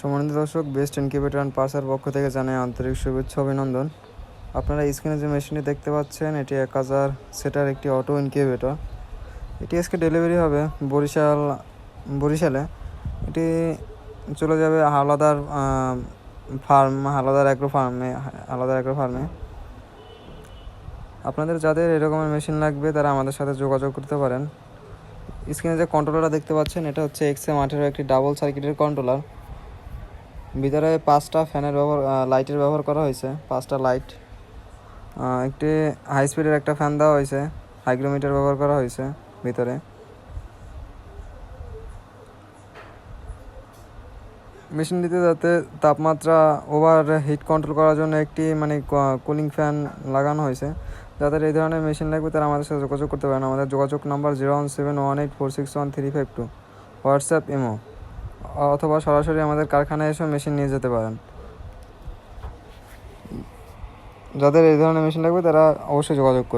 সম্মানিত দর্শক best incubator and পার্সার পক্ষ থেকে জানাই আন্তরিক শুভেচ্ছা, অভিনন্দন। আপনারা স্ক্রিনে যে মেশিনটি দেখতে পাচ্ছেন, এটি এক হাজার সেটার একটি অটো ইনকিউবেটর এটি আজকে ডেলিভারি হবে বরিশাল, বরিশালে। এটি চলে যাবে হাওলাদার ফার্ম হাওলাদার অ্যাগ্রো ফার্মে হাওলাদার অ্যাগ্রো ফার্মে আপনাদের যাদের এরকমের মেশিন লাগবে, তারা আমাদের সাথে যোগাযোগ করতে পারেন। স্ক্রিনে যে কন্ট্রোলারটা দেখতে পাচ্ছেন, এটা হচ্ছে এক্স এম আঠেরো, একটি ডাবল সার্কিটের কন্ট্রোলার ভিতরে পাঁচটা ফ্যানের ব্যবহার লাইটের ব্যবহার করা হয়েছে, পাঁচটা লাইট একটি হাই স্পিডের একটা ফ্যান দেওয়া হয়েছে হাইগ্রোমিটার ব্যবহার করা হয়েছে ভিতরে। মেশিনটিতে যাতে তাপমাত্রা ওভার হিট কন্ট্রোল করার জন্য একটি মানে কুলিং ফ্যান লাগানো হয়েছে যাদের এই ধরনের মেশিন লাগবে, তারা আমাদের সাথে যোগাযোগ করতে পারেন আমাদের যোগাযোগ number zero one seven one eight four six one three five two WhatsApp imo অথবা সরাসরি আমাদের কারখানায় এসে মেশিন নিয়ে যেতে পারেন। যাদের এই ধরনের মেশিন লাগবে, তারা অবশ্যই যোগাযোগ করুন